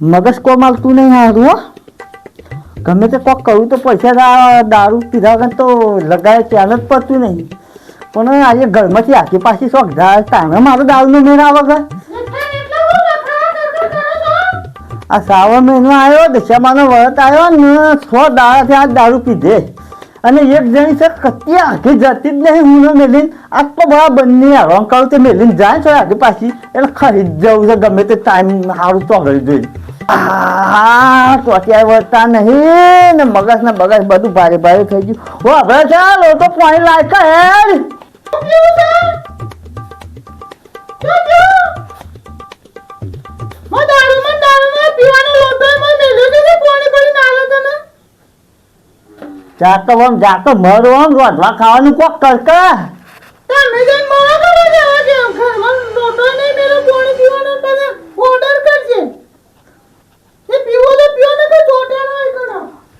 મગજ કોમ આવતું નહીં હારું હો. ગમે તે કોક કહ્યું તો પૈસા દારૂ પીધા વગર તો લગાય ત્યાં જ પડતું નહીં. પણ આજે ઘરમાંથી આખી પાછી શોખ જાય તાણે મારો દારૂનો મેળ આવે વગર. આ શ્રાવણ મહિનો આવ્યો, દશામાનો વરત આવ્યો ને સો દાડાથી આ દારૂ પીધે. અને એક જણી છે કચ્ચી આખી જતી જ નહીં, હું મેલીને. આ તો બધા બંને હરવા કરું તે મેલીને જાય છો આખી પાછી એટલે ખરીદ જવું છે, ગમે તે ટાઈમ સારું તો આગળ આ તો અત્યારે વળતા નહીં ને મગજ ને બગજ બધું ભારે ભારે થઈ ગયું. હો હવે ચાલો તો પાણી લાયક હેડ. જાતો આમ જાતો મરો આમ રોધવા ખાવાનું કોક કરકા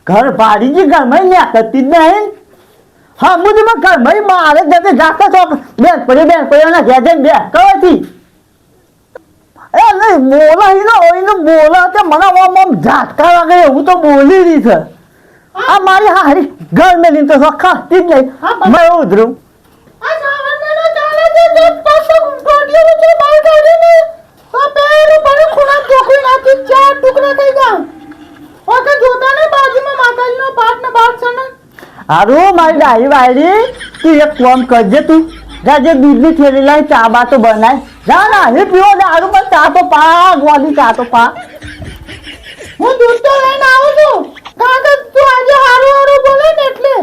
ઘર ભાડી જી ઘરમાં ન્યા કરતી જ નહીં. હા મુજી માં ઘરમાં મારે જતે જાતા છો બેન પડી બેન પડી ના ઘેર જઈને બે કવાથી એ નહીં બોલા હીનો ઓઈનો બોલા તે મને આમ આમ ઝાટકા લાગે એવું તો બોલી રહી છે. આ મારી હારી ઘર મેલી તો ખાતી જ નહીં. મેં ઉધરું. હારું મારી ડાળી વાયરી તું એક કામ કરજે તું. જા જે દૂધની થેલી લાવી ચા બા તો બનાય. જા ના એ પીવો દારૂ પણ ચા તો પા ગોલી ચા તો પા. હું દૂધ તો લઈને આવું છું. કારણ કે તું આજે હારું હારું બોલે ને એટલે.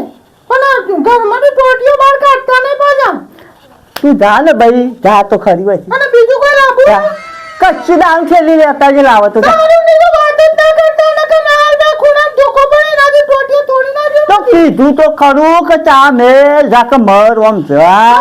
પણ ઘરમાંથી ટોટીઓ બહાર કાઢતા નહીં પાછા. તું જા ને ભાઈ જા તો ખરી હોય અને બીજું કોઈ લાવું કચ્છી દારૂ થેલી લેતા જે લાવો તો. તારું ની વાત જ ના કરતા ને ના ના તો કીધું તો ખરું કે ચા મેલ જા કે મર ઓમ જા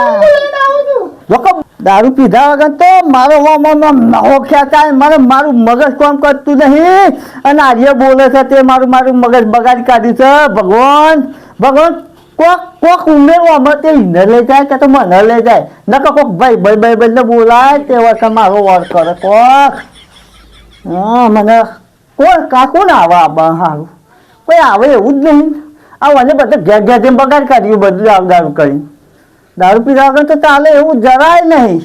દારૂ પીધા વગર તો મારો નવો ખ્યાલ મને મારું મગજ કોમ કરતું નહીં. અને આજે બોલે છે તે મારું મારું મગજ બગાડી કાઢ્યું છે. ભગવાન ભગવાન કોક કોક ઉમેરવામાં તે ઈને લઈ જાય કે તો મને લઈ જાય. ન કે કોક ભાઈ ભાઈ ભાઈ ભાઈને બોલાય તે વર્ષે મારો વર કરે કોક. હા મને કોણ કાકું કોણ આવે આબા હારું. કોઈ આવે એવું જ નહીં. આવવાને બધા ઘેર ઘેર જઈને બગાડ કાઢ્યું બધું દારૂ દારૂ કરી. દારૂ પીધા વગર તો ચાલે એવું જરાય નહીં.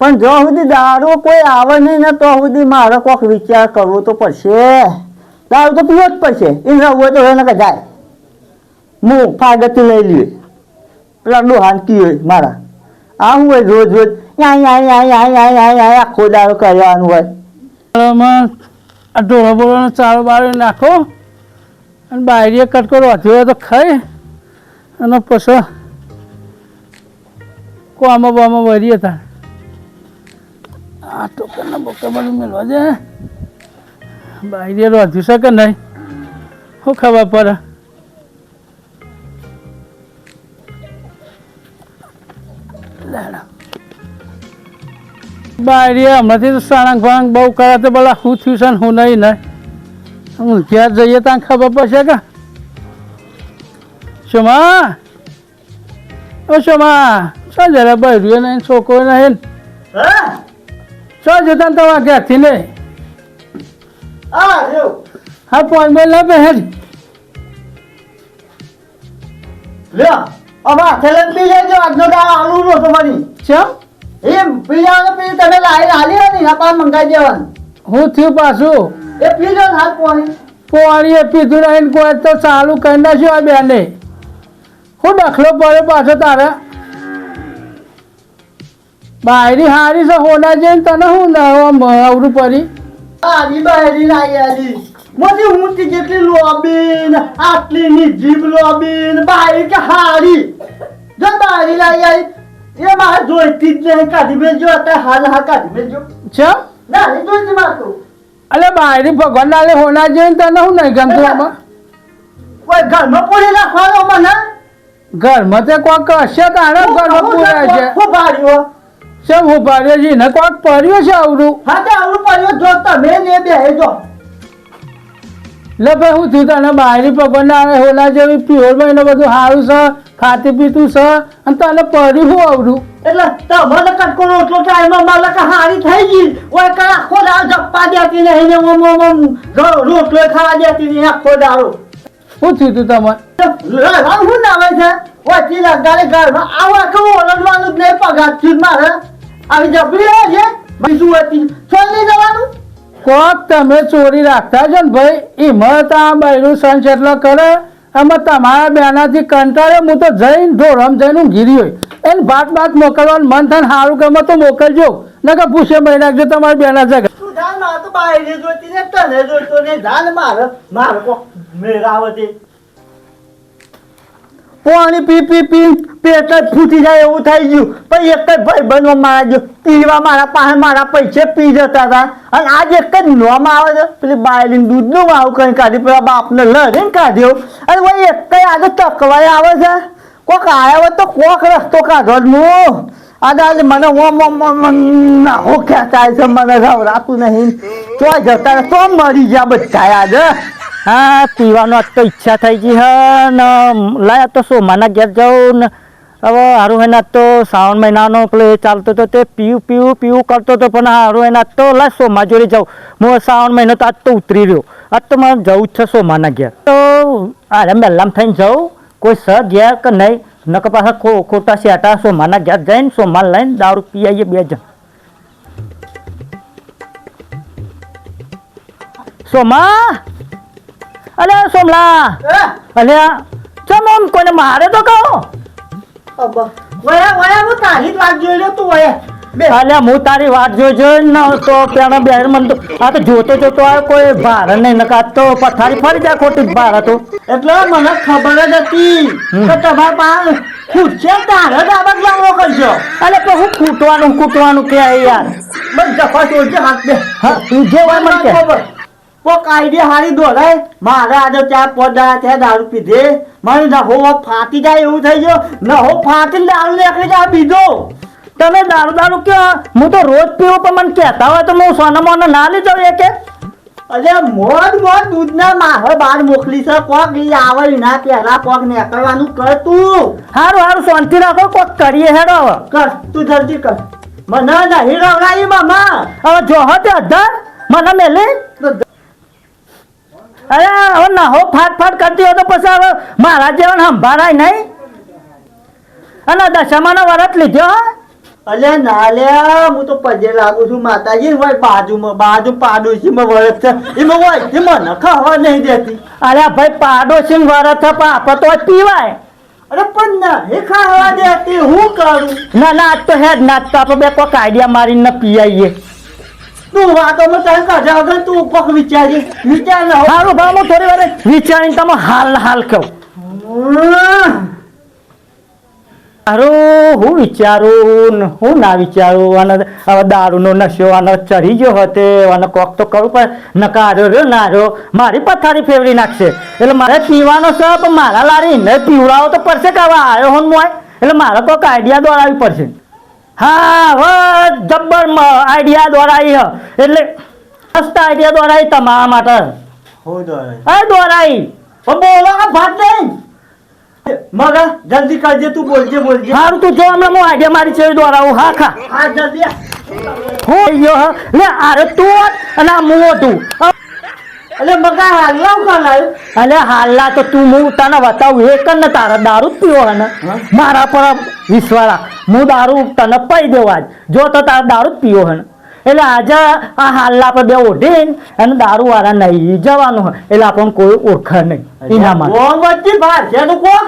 પણ જો સુધી દારૂ કોઈ આવે નહીં ને તો સુધી મારે કોઈક વિચાર કરવો તો પડશે. દારૂ તો પીવો જ પડશે. એ ન હોય તો એને જાય હું ફાગતી લઈ લઈએ પેલા ડોહાનકી હોય મારા. આ હું હોય રોજ રોજ આખો દારૂ કરવાનું હોય. આ ઢોળો બોળોનો ચારો બારો નાખો અને બાયરીએ કટકો રોધ્યો હોય તો ખાઈ અને પછી કોમો બોમો વરીએ હતા આ ટોકરના બોકર બધું મેળવા છે બાયરીએ રોધ્યું છે કે નહીં? શું ખબર પડે? બાયરીએ હમણાંથી તો સાણંગ ફાણંગ બહુ કરે તો બોલા શું થયું છે ને શું નહીં ને? હું ઘેર જઈએ ત્યાં ખબર પડશે કે? શોમા? ઓ શોમા શું જરા બહેર્યું નહીં છોકરો નહીં હા? શું જતા ને તમારા ઘેરથી નહીં હા પોઈન્ટ બે ના પહેર લ્યો હવે હાથે લઈને પી લેજો આજનો દાળ આલુ નો તમારી ચમ એમ પી પી તને લાવી લાલી ને એના મંગાવી દેવાનું. હું થયું પાછું? એ પી લો ને હાથ પાણી. પીધું નહીં કોઈ તો ચાલુ કરી નાખ્યું આ બેને. હું દખલો પડ્યો પાછો તારે. બાયરી હારી છે હોના જઈને તને હું અવરું પડી? આની બાયરી લાવી આલી. મોટી ઊંચી કેટલી લોબીન આટલી ની જીભ લોબીન બારી કે હારી. જો બારી લાવી આલી એ મારે જોઈતી જ નહીં. કાઢી મેલજો અત્યારે હાલ હા કાઢી મેલજો ચમ ના નહીં જોઈતી મારતો અલે બાયરી ભગવાન નાલે હોના જઈને તને હું નહીં ગમતું આમાં? કોઈ ઘરમાં પૂરી રાખવાનો મને ઘરમાં તે કોક હશે તારે ઘરમાં પૂરાય છે. ખૂબ ભાર્યો શેમ હું પાડ્યો છે? ને કોક પડ્યો છે અવરું હા તો આવું પડ્યો. જો તમે ને બે જો. લે ભાઈ હું થયું તને ભગવાન નાલે હોના જેવી પ્યોરમાં એને બધું સારું છે ખાતી પીતું છે અને તને પડી હું આવડું? એટલે તમારે કટકો રોટલો ટાઈમમાં મારે કે હારી થઈ ગઈ. ઓય કે આખો દાળ જપ્પા દેતી નહીં ને ઓમ ઓમ ઓમ રોટલો ખાવા દેતી નહીં આખો દાળો શું થયું તું તમારે? હું નાવે છે? વચ્ચે લગાડે ઘરમાં આવું આખું ઓરડવાનું જ નહીં પગાર છે મારે. આવી જબરી છે? બીજું હતી છોડી જવાનું. કોક તમે ચોરી રાખતા છો ને ભાઈ? એમાં તો આ બૈરું સંચ એટલો કરે. એમાં તમારા બેનાથી કંટાળે હું તો જઈને ધોરમ જઈને હું ગીરી હોય એને ભાત ભાત મોકલવાનું મન થાય ને સારું ગમે તો મોકલજો. નકર પૂછે ભાઈ નાખજો તમારી બેના જગા ને તને ને મેળાવતી પાણી પી પી પી, પેટ જ ફૂટી જાય એવું થઈ ગયું. પછી એક જ ભાઈ બનવા મારા જો પીવા મારા પાસે મારા પૈસે પી જતા હતા. અને આજ એક જ નોમાં આવે છે. પેલી બાયલીને દૂધનું માવું કઈ કાઢી, પેલા બાપને લડીને કાઢ્યો. અને ભાઈ એક જ આજે તકવાય આવે છે. કોક આવ્યા તો કોક રસ્તો કાઢો જ હું આજે મને ઓમ ઓમ નાહો ખેંચાય છે. મને રવરાતું નહીં. તો જતા તો મરી ગયા બધા આજે. હા, પીવાનો આજ તો ઈચ્છા થઈ ગઈ હે ને, લાય તો સોમાના ઘેર જાઉં ને. હવે હારું એના તો શ્રાવણ મહિનાનો પેલો એ ચાલતો હતો તે પીવું પીવું પીવું કરતો હતો પણ હારું એના તો લા સોમા જોડે જાઉં. હું શ્રાવણ મહિનો તો આજ તો ઉતરી રહ્યો. આજ તો મારે જવું જ છે સોમાના ઘેર. તો અરે મેલામ થઈને જાઉં. કોઈ સ ઘેર કે નહીં? નકર પાછા ખોટા શેટા સોમાના ઘેર જઈને સોમાન લઈને દારૂ પી આવીએ બે જણ. સોમા! અલે સોમલા. અલે ચમ આમ કોઈને મારે તો કહો? વયા વયા હું તારી વાત જોઈ લ્યો તું વયા. અલે હું તારી વાત જોઈ જોઈ ને તો પેલા બેન મન તો આ તો જોતો જોતો આ કોઈ ભાર નહીં નકા તો પથારી ફરી જાય ખોટી ભાર હતું એટલે મને ખબર જ હતી કે તમારા પાસે ખૂટશે તારે જ લાવો બદલા અલે તો હું કૂટવાનું કૂટવાનું કે યાર? બસ જફા જોજે હાથ દે. હા તું જે હોય મને કે. કોક કાયદે હારી દોડાય મારે આજે ચાર દાડા ત્યાં દારૂ પીધે. મારે નહો ફાટી જાય એવું થઈ ગયો. નહો ફાટીને દારૂ નીકળી જાય બીજો. તમે દારૂ દારૂ કે હું તો રોજ પીવું પણ મને કહેતા હોય તો હું સોના મોના ના લઈ જાઉં કે અરે મોડ મોડ દૂધના માહે બહાર મોકલી છે. કોક લઈ આવે ના પહેલા કોક નીકળવાનું કર તું. હારું હારું શાંતિ રાખો કોક કરીએ હેડો કર તું જલ્દી કર. મને નહીં રવડાવી મામા. હવે જો હતે અધર મને મેલી. અરે હવે ના હો ફાટ ફાટ કરતી હોય તો પછી હવે મારા જેવા સંભાળાય નહીં. અને દશામાનો વરત લીધો અલે ના લે હું તો પજે લાગુ છું માતાજી હોય બાજુમાં બાજુ પાડોશીમાં વરસ છે. એમાં હોય તે મને ખાવા નહીં દેતી. અરે ભાઈ પાડોશી વરત છે પણ આપણે તો પીવાય. અરે પણ નહીં ખાવા દેતી હું કરું? ના ના આજ તો હેડ ના તો આપણે બે કોક આઈડિયા મારીને પીઆઈએ તું વાતોમાં તને કાઢ્યા વગર તું કોક વિચારી વિચાર ન વિચારીને તમે હાલ હાલ કહું. સારું હું વિચારું હું ના વિચારું, અને હવે દારૂનો નશો, અને ચડી ગયો હતો, અને કોક તો કરવું પડે નકારો રહ્યો ના રહ્યો મારી પથારી ફેરવી નાખશે. એટલે મારે પીવાનો છે, પણ મારા લારી ને પીવડાવો તો પડશે કે હવે આવ્યો હું એટલે મારે કોઈક આઈડિયા દોડાવી પડશે. હા હવે જબ્બર આઈડિયા દોરાઈ એટલે મસ્ત આઈડિયા દોરાઈ તમારા માટે. હો દોરે હા દોરાઈ. પણ બોલો આ ભાત નહીં. મગા જલ્દી કરજે તું બોલજે બોલજે. હારું તું જો હમણાં હું આઈડિયા મારી છે દોરાવું. હા ખા. હા જલ્દી. હ લે આરે તું અને આ મુઓ તું અલે મગા હાલ્લા કરાયું અલે હાલ્લા તો તું હું તને બતાવું એક ને તારા દારૂ પીવો ને મારા પર વિશ્વાળા. હું દારૂ તને પાઈ દેવા જ. જો તો તારા દારૂ પીવો હે એટલે આજે આ હાલ્લા પર બે ઓઢે અને દારૂ વાળા નહીં જવાનું એટલે આપણને કોઈ ઓળખે નહીં. એના માટે. ગોમ વચ્ચે ભાત છે તું કોક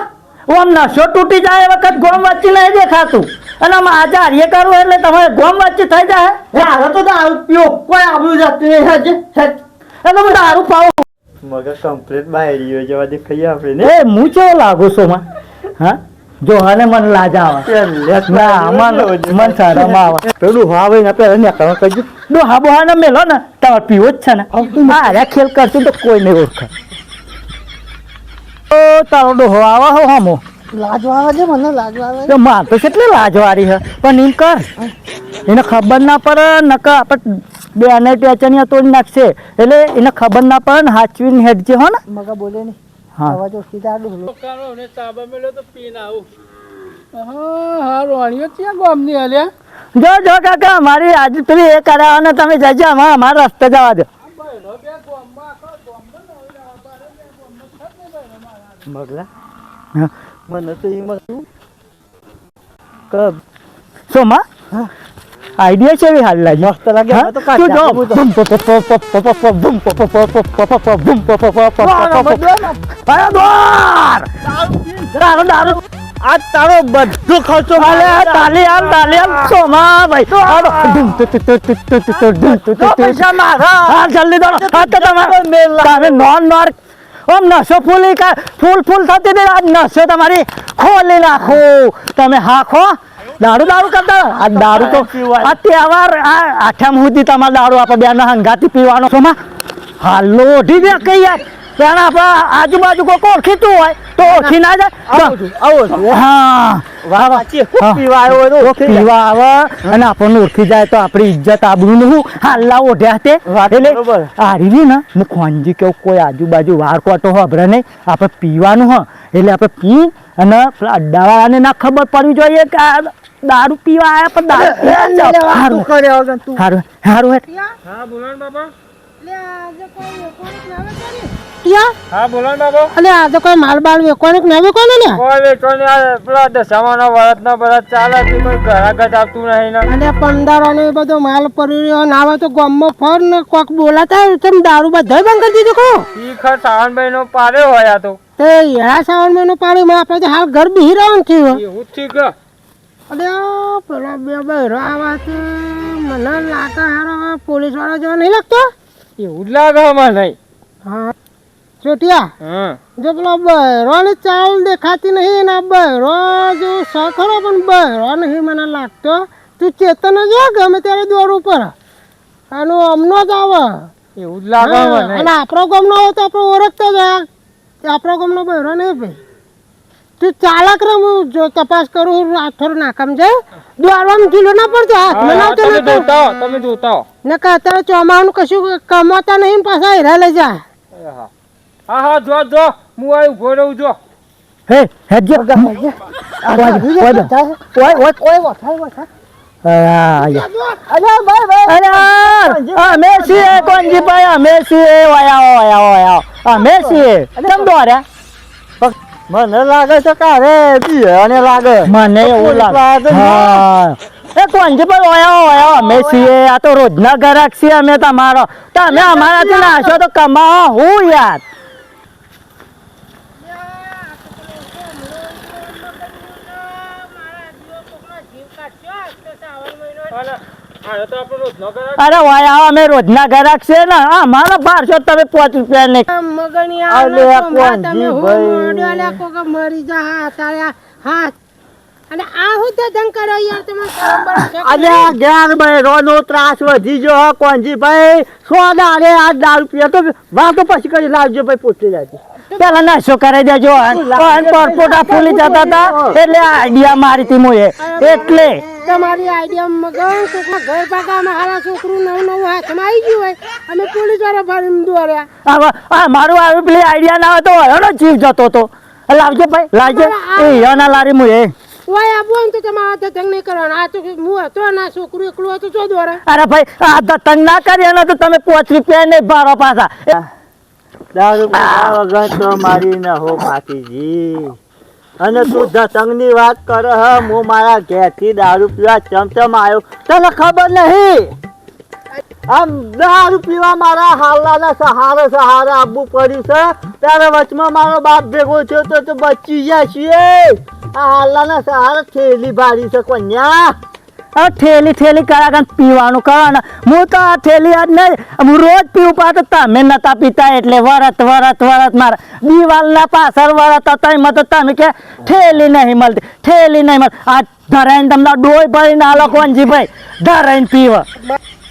આમ નશો તૂટી જાય વખત ગોમ વચ્ચે નહીં દેખાતું. અને આમાં આજે હારીએ કરવું એટલે તમારે ગોમ વચ્ચે થઈ જાય. હાલો તો દારૂ પીઓ કોઈ આવ્યું જતું નહીં એટલે હું દારૂ પાઉં મગર કમ્પ્લેટ બહાર રહ્યો જવા દે દેખાઈએ આપણે એ હું કેવો લાગુ છું માં? હા? જો હને મન લાજ આવે ના મન મન શરમ આવે. પેલું હાવે ને પેલા ને કહો કજો ડો હાબો હાને મેલો ને તમારે પીવો જ છે ને. આ રે ખેલ કરતું તો કોઈ નહીં ઓળખે. ઓ તારો ડોહો આવા હો હમો. લાજવા આવે છે મને લાજવા આવે તો માર તો કેટલી લાજવારી હે પણ એમ કર. એને ખબર ના પડે નકા આપણે બે અને ટેચનિયા તોડી નાખશે. એટલે એને ખબર ના પડે ને હાચવીને હેડજે હો ને. મગા બોલે નહીં. હા. હવે તો સીધા ડુલો દુકાનો ને તાબા મેલો તો પીન આવું. હા ગામની હલ્યા જો જો કાકા મારી આજે પેલી એ તમે જજો અમારે મારા રસ્તે જવા દો. મગલા? હા. મને તો એમ હતું કે સોમાં આઈડિયા છે હાલ લાગે પૈસા મારા હા જલ્દી દોડો હા તો તમારો મેલ તમે નોન નોર ઓમ નશો કા ફૂલ ફૂલ થતી દે આ નશો તમારી ખોલી નાખો તમે હાખો દારૂ દારૂ કરતા આ દારૂ તો આ તહેવાર આ આઠમ સુધી તમારે દારૂ આપણે બેન હંગાતી પીવાનો. છો માં? હાલો ઓઢી દે કઈ યાર. પણ આપણા આજુબાજુ કોઈ ઓળખીતું હોય તો ઓળખી ના જાય. આવો. હા. વાહ વાહ પીવા આવ્યો તો તો ઓળખી જાય. પીવા આવે અને આપણને ઓળખી જાય તો આપણી ઇજ્જત આબરૂ નું હાલ્લા ઓઢ્યા તે. એટલે બરોબર. ને. હું ખોંજી કેવું કોઈ આજુબાજુ વાર કોટો ખબર નહીં. આપણે પીવાનું હ. એટલે આપણે પી અને અડ્ડાવાળાને ના ખબર પડવી જોઈએ કે દારૂ પીવા આયા પણ દારૂ તું. હારું કરે તું. હારું હારું હેઠ. હા બોલો બાપા લે આજે કોઈ ના હા બોલો ને બાબા. અલે માલ બાલ વેકવાનિક ના ને? કોઈ વેચવાની આ પેલા દશામાનો વરતનો વરત ચાલે છે કોઈ ઘરાગત આપતું નહીં ને. અને પંદરો ને બધો માલ પડી રહ્યો ના આવે તો ગામમાં ફર ને કોક બોલાતા હોય તેમ દારૂ બધા બંધ કરી દીધો ઈ ખર સાવનભાઈ નો પાડ્યો હોય આ તો. તે હેરા શ્રાવણ મહિનો પાડી માં આપણે તો હાલ ઘર બી રહેવાનું થયું એવું જ છે કે અરે પેલો બે બહેરો આવા છે મને લાગે હારો પોલીસ વાળો જેવા નહીં લાગતો એવું જ લાગે નહીં હા ચોટિયા જો પેલો બહેરો ની ચાલ દેખાતી નહીં ને બહેરો જો સખરો પણ બહેરો નહીં મને લાગતો તું ચેતન જ ગમે ત્યારે દોડ ઉપર આનું અમનો જ આવે એવું જ લાગે અને આપણો ગમનો હોય તો આપણે ઓળખતો જ. આપણો ગમનો બહેરો નહીં ભાઈ તું ચાલક રમ હું જો તપાસ કરું થોડું નાકામ જાય દ્વારવામાં ઢીલો ના પડતો હાથ મનાવતો તમે જોતા તમે જોતા નકા અત્યારે ચોમાવાનું કશું કમાતા નહીં પાછા હેરા લઈ જા હા હા જો જો હું આ ઊભો રહું જો હે હે જો ગા હે ઓય ઓય ઓય ઓય ઓય અમે તમ દોર્યા મને લાગે છે કે અરે બિહાને લાગે. મને એવું લાગે. હા. એ કોણજીભાઈ વયા વયા અમે છીએ આ તો રોજના ગ્રાહક છીએ અમે તમારો. તમે અમારાથી નાશો તો કમાવો હું યાર. આને તો આપણો રોજનો અરે વયા અમે રોજના ગ્રાહક છે ને. બારસો તમે પાંચ રૂપિયા આ ભાઈ. મરી જા હા તારે હાથ. અને આ હું તો ધન કરો યાર તમે આ જ્ઞાન બહેરો નો ત્રાસ વધી ગયો કોણજી ભાઈ સો દાડે આ દારૂ પીએ તો વાતો પછી કરી લાવજો ભાઈ પૂછી જાય પેલા નાશો કરી દેજો પરપોટા ફૂલી જતા હતા એટલે આઈડિયા મારી હતી મુએ. એટલે તમારી આઈડિયા મગન કોકના ઘર પાકામાં હારા છોકરું નવું નવું હાથમાં આવી ગયું હોય અમે પોલીસવાળા ફાડીને દોર્યા આ આ મારું આવ્યું પેલી આઈડિયા ના હતો તો એનો જીવ જતો હતો. લાવજો ભાઈ લાવજો. એ એના લારી મુએ. આપો ને તો તમારા ધંગ નહીં કરવાનો. આ તો હું હતો ના છોકરું એકલું હતું તો દોરે અરે ભાઈ આ દતંગ ના કરી ને તો તમે પાંચ રૂપિયા નહીં ભરો પાછા. અને તું ધતંગની વાત કર હ, હું મારા ઘેરથી દારૂ પીવા ચમચમ આવ્યો. તને ખબર નહીં? આમ દારૂ પીવા મારા હાલાના સહારે સહારે આવવું પડ્યું છે. ત્યારે વચમાં મારો બાપ ભેગો થયો તો તો બચી ગયા છીએ. આ હાલાના સહારે થેલી ભારી છે, કન્યા. હવે થેલી થેલી કરા કાન પીવાનું કરવાના હું તો આ થેલી આજ નહીં હું રોજ પીવું પાતો તમે નતા પીતા એટલે વરત વરત વરત મારા. દિવાલના પાછળ વરત હતા એમાં તો તમે કે થેલી નહીં મળતી, થેલી નહીં મળતી. આ ધરાઈને તમને ડોય ભરીને આ લોકો ભાઈ ધરાઈને પીવા.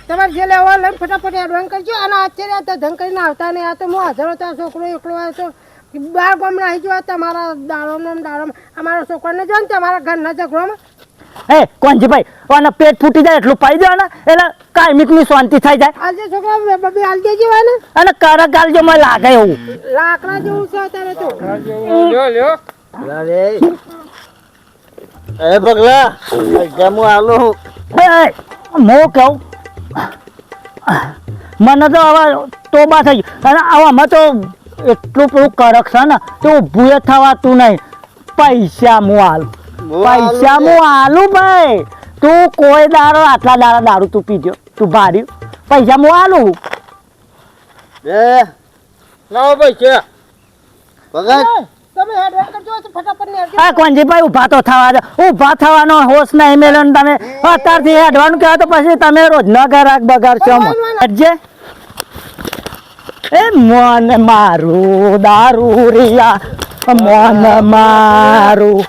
તમારે જે લેવા લઈને ફટાફટ એડવાન્સ કરજો. અને અત્યારે આ ધંગ કરીને આવતા નહીં. આ તો હું હાજર હતો છોકરો એકલો આવ્યો તો. બાર ગામના આવી ગયો તમારા દાડોનો ને દાડોમાં. અમારા છોકરાને જો ને તમારા ઘરના ઝઘડોમાં. એ કોંજીભાઈ અને પેટ ફૂટી જાય એટલું પાઈ દેવાના એટલે કાયમિકની શાંતિ થઈ જાય. આજે છોકરા બબે હાલ દેજે વાને અને કારા ગાલ જો મને લાગે એવું. લાકડા જેવું છે અત્યારે તો. એ પગલા જમું આલો એ મો કહું? મને તો આવા તોબા થઈ ગઈ. અને આવામાં તો એટલું પેલું કરક છે ને તો ઊભું થવાતું નહીં. પૈસા હું આલું પૈસા હું આલું ભાઈ. તું કોઈ દારો આટલા દારા દારૂ તું પીજો તું ભાર્યું. પૈસા હું આલું એ લાવો પૈસા. ભગત તમે કરજો તો ફટાફટ ને આ કોંજીભાઈ ઊભા તો થવા દો. ઊભા થવાનો હોશ નહીં મેલો ને તમે. અત્યારથી હેડવાનું કહેવા તો પછી તમે રોજ ન ગરાક બગાડશો એ મન મારું દારૂ રિયા. મન મારું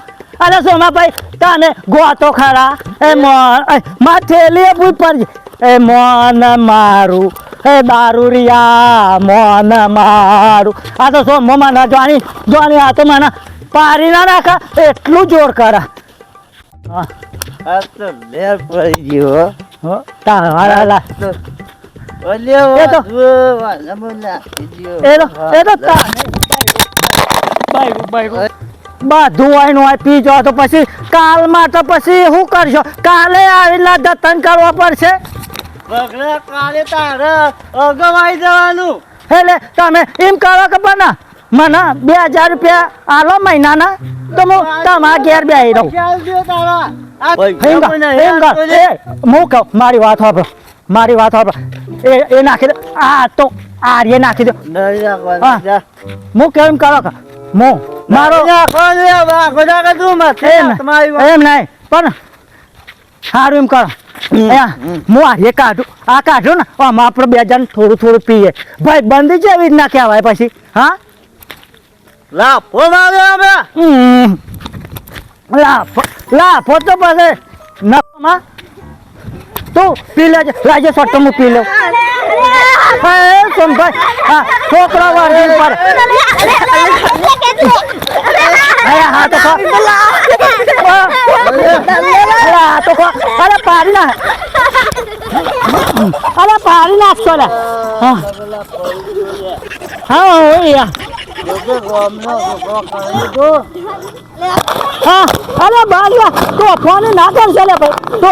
અરે સોમાભાઈ તને ગોતો ખરા? એ મોન એ, માથે લેવું પડશે એ મોન મારું એ દારૂ રિયા મોન મારું. આ તો સો મને જાણી જાણી આ તો મને પારી ના નાખા એટલું જોર કરા. આ તો લેર પડી ગયો હો, તારા લા. એ તો- વાજુ, વાજુ નાખી દ્યો. એ તો એ તો તા બધું આઈનું હોય પી જાઓ તો પછી કાલમાં તો પછી શું કરશો? કાલે આવેલા જતન કરવા પડશે? કાલે તારે અગવાઈ જવાનું. એટલે તમે એમ કરો કે બના મને બે હજાર રૂપિયા આલો મહિનાના તો હું તમારા ઘેર બે રહું. ખ્યાલ દે તારા. આ એમ કર, એમ કર. એ, હું કહું મારી વાત વાપરો મારી વાત વાપરો એ એ નાખી દો. આ તો આર્ય નાખી દો. હું કેમ કરો કે હું મારો એમ એમ નહીં પણ સારું એમ કરો. હું કાઢું આ કાઢું ને આમાં આપણે બે જણ થોડું થોડું પીએ. ભાઈ બંધી એવી રીતના કહેવાય પછી હા? લાફો મારે અમે. લાફો લાફો તો પછી નફામાં તું પી લેજે. લાજે સોટો હું પી લઉં હા એ સોમભાઈ હા છોકરા વાળી પર અરે હા તો અરે હા તો અરે પાડી. હા અરે બાલિયા તો ફોન ના કરશે લે ભાઈ. તો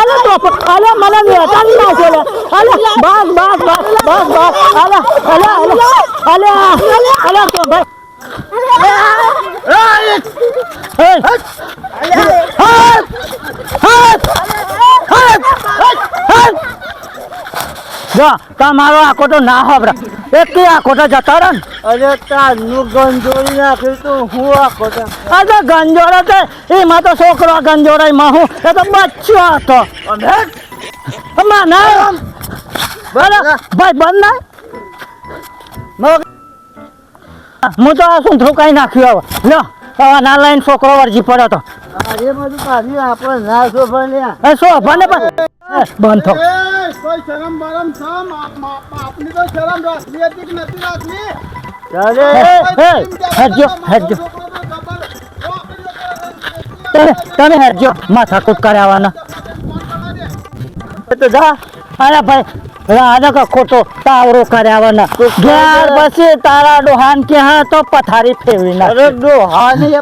અરે તો અરે મને વેચાવી ના છે લે. અરે બસ બસ બસ બસ બસ અરે અરે અરે અરે અરે તો ભાઈ હા હા હા હા હાથ! જો તમારો આખો તો ના હોબરા એક આખો તો જતો રહે અરે તારનું ગંજોળી નાખ્યું તું હું આ તો? અરે તો તે એમાં તો છોકરો ગંજોડામાં હું એ તો બચ્ચો હતો. અમાર ના બરાબર. ભાઈ બંધ ના. હું તો આ શું કઈ નાખ્યું હવે. લો હવે ના લઈને છોકરો વરજી પડ્યો તો. અરે બધું પાછી આપણે ના છો ભણ્યા એ શો ભલે પણ? એ, બંધ થો. કોઈ શરમ બરમ છે મા- મા- આપની તો શરમ રાખવી હતી કે નથી રાખવી? અરે એ, એ, હેડજો હેડજો તમે હેરજો હેડજો માથા કૂટ કર્યાવાના તો જા. અરે ભાઈ રાજ કા ખોટો તાવરો કર્યાવાના. ઘેર પછી તારા ડોહાન કે હા તો પથારી ફેરવી નાખ અરે ડોહાને એ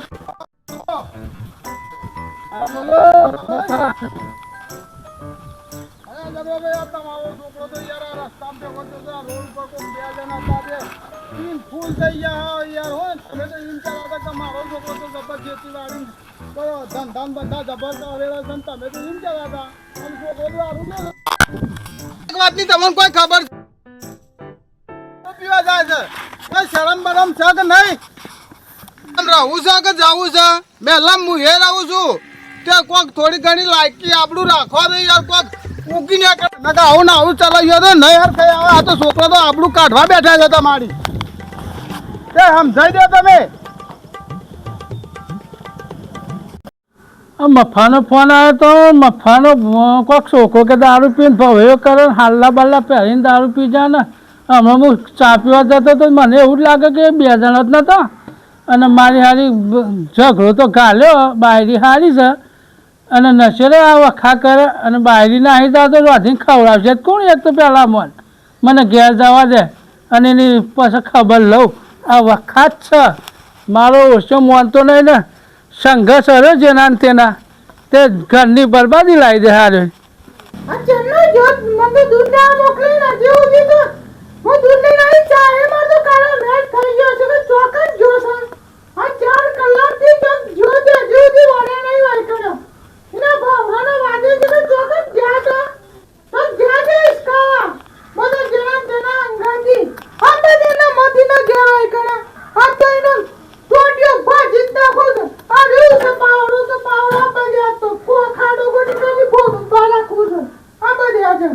ફૂલ થઈ ગયા યાર હોય તમે તો કહેતા કે મારો છોકરો તો જબર ખેતીવાડી કરેલા છે તમે તો રહું છે કે કોક થોડી ઘણી લાયકી આપણું રાખવા દે યાર, કોક મૂકી ને નકા આવું ને ચલાવ્યો તો નહીં કઈ આવે આ તો છોકરો તો આપણું કાઢવા બેઠા છે તમારી. તે સમજાઈ દો તમે. આ મફાનો ફોન આવ્યો તો મફાનો કોઈક છોકરો કે દારૂ પીને ભવ્યો કરે હાલ્લા બાલ્લા પહેરીને દારૂ પી જાય ને. હમણાં હું ચા પીવા જતો તો મને એવું જ લાગે કે બે જણ જ નહોતા અને મારી હારી ઝઘડો તો ગાલ્યો બાયરી હારી છે. અને નશેરે આ વખા કરે અને બાયરી નાહી જાવ તો રાધીને ખવડાવશે કોણ એક તો પહેલાં મન. મને ઘેર જવા દે અને એની પછી ખબર લઉં. આ વખા જ છે. મારો ઓછો માનતો નહીં ને. સંઘર્ષ હરે જેના તેના. તે ઘરની બરબાદી લાવી દે હારે. આ ચેન્નઈ જો મને દૂધ જો મોકલી ના જેવું દીધું હું દૂધ લઈને આવી ચા એ માર તો કાળો મેચ થઈ ગયો છે કે ચોકન જો છે આ ચાર કલાકથી તો જો દે જો દે વળે નહીં વાય કર્યો એના ભાવરાનો વાદે છે કે ચોકન ગયા તો તો ગયા દે ઇસકાવા મને જેના તેના અંગાથી આ બધે ના મતી ના ગયા વાય કર્યા આ તો એનો ટોટિયો ભાજી જ નાખો છે આ રહ્યું છે પાવડું તો પાવડા બજ્યા તો ખાડો ગોટી કરી ફોટો બાલા ખુશ આ બધે આજે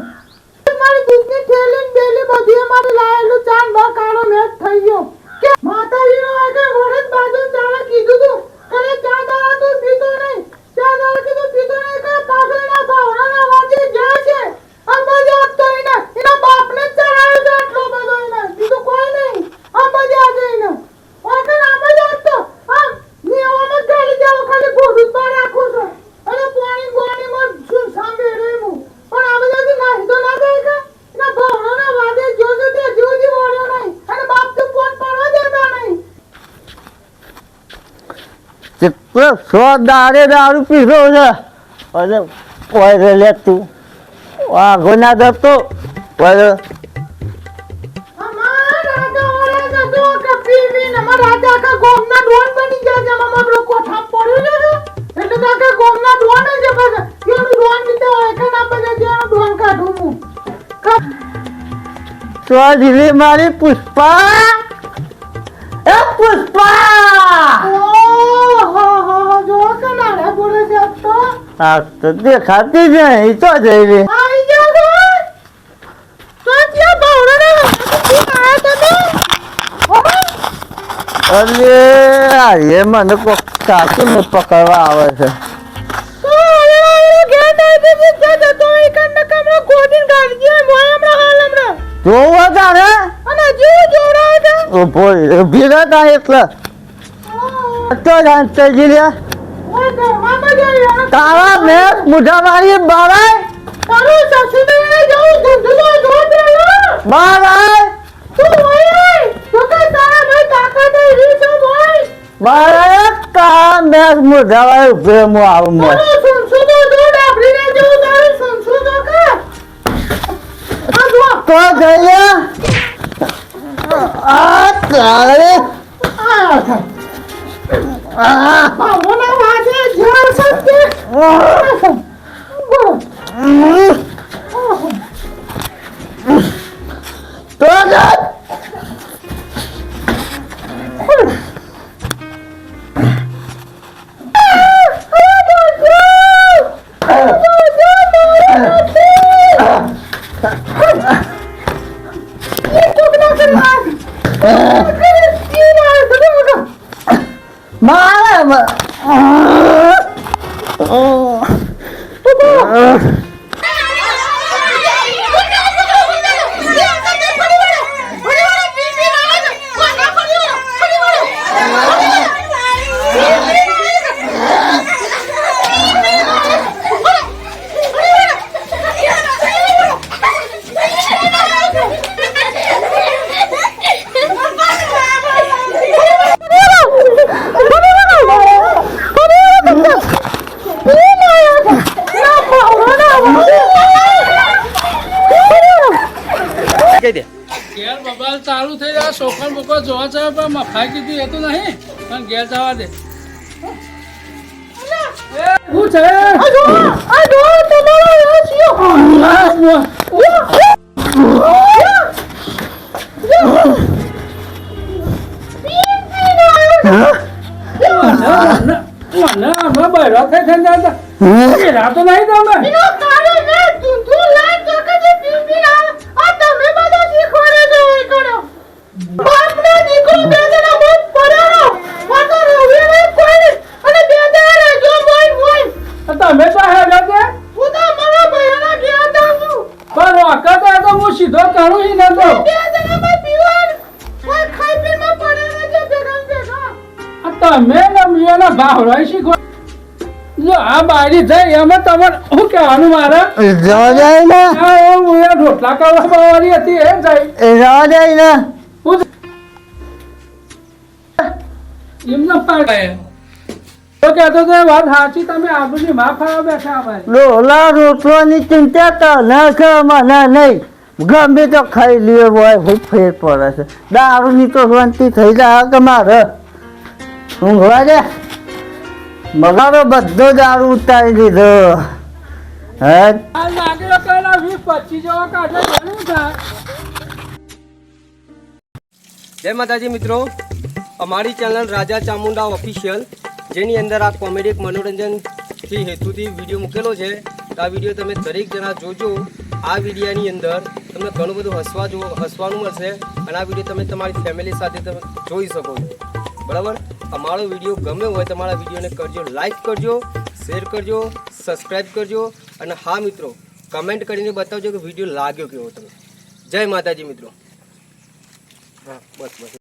મારી દૂધની થેલી ને બેલી બધી અમારે લાયેલું ચાંદ બા કાળો મેચ થઈ ગયો કે માતાજીનો આગળ વરસ બાજુ ચાલે કીધું તું કરે ચા દાડા તું પીતો નહીં ચા દાડા કીધું પીતો નહીં કે પાછળના ભાવડાના વાજે ગયા છે આ બધે આપતો એને એના બાપને જ ચડાવ્યો છે આટલો બધો એને બીજું કોઈ નહીં આ બધે આજે એને ઓકે આ બધે આપતો આ નિયમોમાં ગાડી જાવ ખાલી ફોટો પર રાખું છું અને પાણી ગોળીમાં શું સાંભળ્યું હું પણ આ બધાથી નાહી તો ના જાય કે એના ભાવડાના વાદે જોજો તે જોજી વળ્યો નહીં અને બાપ તો ફોન પાડવા દેતા નહીં કેટલો સો દાડે દારૂ પીધો છે. અને ઓય લેતું. વાઘો ના જતો ઓય અમાર રાજા વાળા જતો આ તો દેખાતી છે એ તો જઈ અરે આ એ મને કોક કાચું ને પકડવા આવે છે. જોવો તારે ઊભો તા એટલે. તો જાણતો જી લે તારા મે મુઢા મારી બારાય તારું સસુદેને જવું ધંધો જોત રહ્યો. બારાય તું ઓય તો કે તારા ભાઈ તાકાત એવી છે ભાઈ બારાય તારા મેં મારી ઉભે હું આવું કે? જો. તો જઈએ. આ તારે. આ. આ. Sắp chết ờ. પણ મફાઈ કીધું એ તો નહીં પણ ઘેર જવા દે શું છે મને હમણાં બહેરો થઈ થઈને જતા ઘેરા તો નહીં તમે ને મિયાના ભાવ રહી શીખો જો આ બાયડી થઈ એમાં તમારે શું કહેવાનું મારે જવા દે ને. આ એ રોટલા કરવા વાળી હતી એ જાય. જવા દે ને. હું એમને પાડે. તો કહેતો તો વાત સાચી તમે આબુની માં ખાવા બેઠા અમારી ડોલા રોટવાની ચિંતા તો ના છે મને નહીં. ગમે તો ખાઈ લે હોય ભાઈ ફેર પડે છે. દારૂની તો શાંતિ થઈ જાય કે મારે ઊંઘવા દે. મગારો બધો દારૂ ઉતારી દીધો. જય માતાજી મિત્રો. અમારી ચેનલ રાજા ચામુંડા ઓફિશિયલ જેની અંદર આ કોમેડી મનોરંજનથી હેતુથી વીડિયો મૂકેલો છે. તો આ વીડિયો તમે દરેક જણા જોજો. આ વિડીયાની અંદર તમને ઘણું બધું હસવા જો હસવાનું મળશે અને આ વીડિયો તમે તમારી ફેમિલી સાથે તમે જોઈ શકો છો. બરાબર? અમારો વીડિયો ગમે હોય તમારા વિડીયોને કરજો લાઈક કરજો શેર કરજો સબસ્ક્રાઈબ કરજો અને હા મિત્રો કમેન્ટ કરીને બતાવજો કે વીડિયો લાગ્યો કેવો તમે. જય માતાજી મિત્રો. હા, બસ બસ.